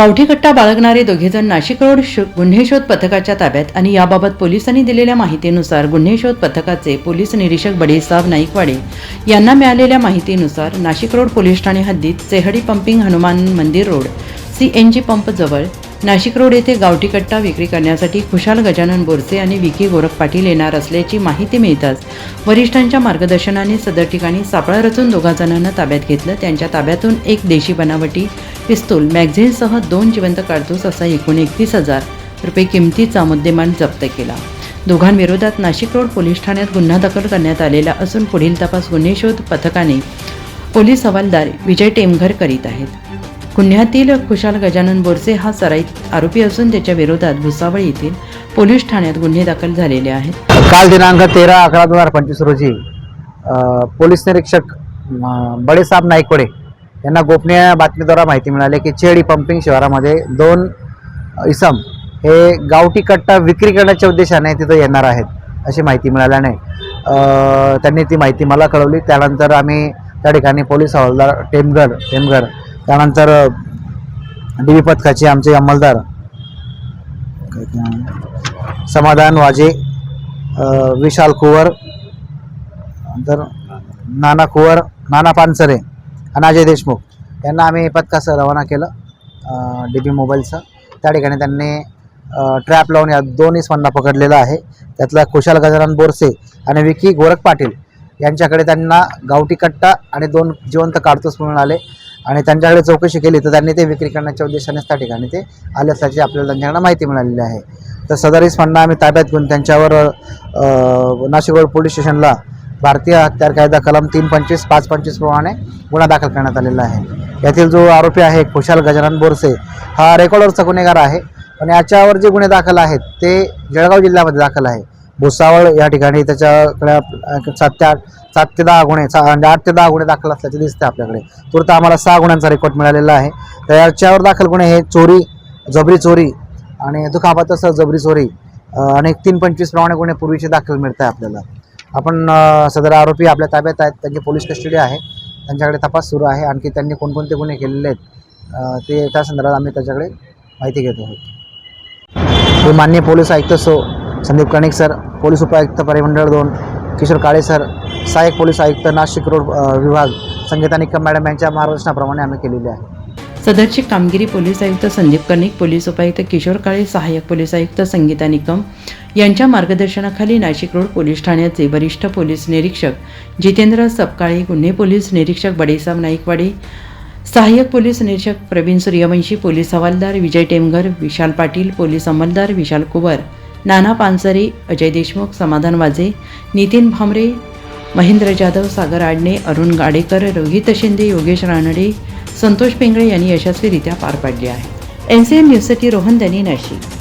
गावठी कट्टा बाळगणारे दोघेजण नाशिक रोड शो- गुन्हे शोध पथकाच्या ताब्यात आणि याबाबत पोलिसांनी दिलेल्या माहितीनुसार गुन्हे शोध पथकाचे पोलीस निरीक्षक बडेसाब नाईकवाडे यांना मिळालेल्या माहितीनुसार नाशिक रोड पोलीस ठाणे हद्दीत Chehedi pumping Hanuman Mandir road C N G pump जवळ नाशिक रोड येथे गावठी कट्टा विक्री करण्यासाठी खुशाल गजानन बोरसे आणि विकी गोरख पाटील येणार असल्याची माहिती मिळताच वरिष्ठांच्या मार्गदर्शनाने सदर ठिकाणी सापळा रचून दोघा जणांना ताब्यात घेतलं. त्यांच्या ताब्यातून एक देशी बनावटी पिस्तूल मॅगझिनसह दोन जिवंत काडतूस असा एकूण एकवीस हजार रुपये किमतीचा मुद्देमाल जप्त केला. दोघांविरोधात नाशिक रोड पोलीस ठाण्यात गुन्हा दाखल करण्यात आलेला असून पुढील तपास गुन्हे शोध पथकाने पोलीस हवालदार विजय टेमघर करीत आहेत. गुन्ह्यातील खुशाल गजानन बोरसे हा सराईत आरोपी असून त्याच्या विरोधात भुसावळ येथील पोलीस ठाण्यात गुन्हे दाखल झालेले आहेत. काल दिनांक तेरा अकरा दोन हजार पंचवीस रोजी पोलीस निरीक्षक म, बडेसाब यांना गोपनीय बातमीद्वारा माहिती मिळाली की चेडी पंपिंग शहरामध्ये दोन इसम हे गावठी कट्टा विक्री करण्याच्या उद्देशाने तिथं येणार आहेत अशी माहिती मिळाल्याने त्यांनी ती माहिती मला कळवली. त्यानंतर आम्ही त्या ठिकाणी पोलीस हवालदार टेमघर टेमघर त्यानंतर डी बी पथकाचे आमचे अंमलदार समाधान वाजे विशाल कुवर नंतर नाना कुवर नाना पानसरे आणि अजय देशमुख यांना आम्ही पथकासह रवाना केलं डी बी मोबाईलचं. त्या ठिकाणी त्यांनी ट्रॅप लावून या दोन इसमांना पकडलेला आहे. त्यातला कुशाल गजानन बोरसे आणि विकी गोरख पाटील यांच्याकडे त्यांना गावठी कट्टा आणि दोन जिवंत काडतूस मिळून आले. आणि त्यांच्याकडे चौकशी केली तर त्यांनी ते विक्री करण्याच्या उद्देशानेच त्या ठिकाणी ते आले असल्याची आपल्याला त्यांच्याकडे माहिती मिळालेली आहे. तर सदर फंडा आम्ही ताब्यात घेऊन त्यांच्यावर नाशिक रोड पोलीस स्टेशनला भारतीय हत्यार कायदा कलम तीन पंचवीस पाच पंचवीस प्रमाणे गुन्हा दाखल करण्यात आलेला आहे. यातील जो आरोपी आहे खुशाल गजानन बोरसे हा रेकॉर्डवरचा गुन्हेगार आहे. पण याच्यावर जे गुन्हे दाखल आहेत ते जळगाव जिल्ह्यामध्ये दाखल आहे. भुसावळ या ठिकाणी त्याच्याकडे सात ते आठ सात ते दहा गुन्हे म्हणजे आठ ते दहा गुन्हे दाखल असल्याचे दिसते आपल्याकडे. तूर्त आम्हाला सहा गुन्ह्यांचा रेकॉर्ड मिळालेला आहे. तर याच्यावर दाखल गुन्हे हे चोरी जबरी चोरी आणि दुखापत असं जबरी चोरी अनेक आणि तीन पंचवीस प्रमाणे गुन्हे पूर्वीचे दाखल मिळत आहे आपल्याला. आपण सदर आरोपी आपल्या ताब्यात आहेत. त्यांची पोलीस कस्टडी आहे. त्यांच्याकडे तपास सुरू आहे. आणखी त्यांनी कोणकोणते गुन्हे केलेले आहेत ते त्या संदर्भात आम्ही त्याच्याकडे माहिती घेत. आहोत हे मान्य पोलीस आयुक्त सो संदीप कणिक सर पोलीस उपायुक्त परिमंडळ दोन किशोर काळे सर सहाय्यक पोलीस आयुक्त नाशिक रोड विभाग संगीता निकम मॅडम यांच्या मार्गदर्शनाप्रमाणे आम्ही केलेली आहे. सदरची कामगिरी पोलीस आयुक्त संदीप कर्णिक पोलीस उपायुक्त किशोर काळे सहाय्यक पोलीस आयुक्त संगीता निकम यांच्या मार्गदर्शनाखाली नाशिक रोड पोलीस ठाण्याचे वरिष्ठ पोलीस निरीक्षक जितेंद्र सपकाळे गुन्हे पोलीस निरीक्षक बडेसाब नाईकवाडे सहाय्यक पोलीस निरीक्षक प्रवीण सूर्यवंशी पोलीस हवालदार विजय टेमघर विशाल पाटील पोलीस अंमलदार विशाल कुवर नाना पानसरे अजय देशमुख समाधान वाजे नितीन भामरे महेंद्र जाधव सागर आडणे अरुण गाडेकर रोहित शिंदे योगेश रानडे संतोष पेंगळे यांनी यशस्वीरित्या पार पाडले आहे. एन सी एम न्यूजसाठी रोहन त्यांनी नाशिक.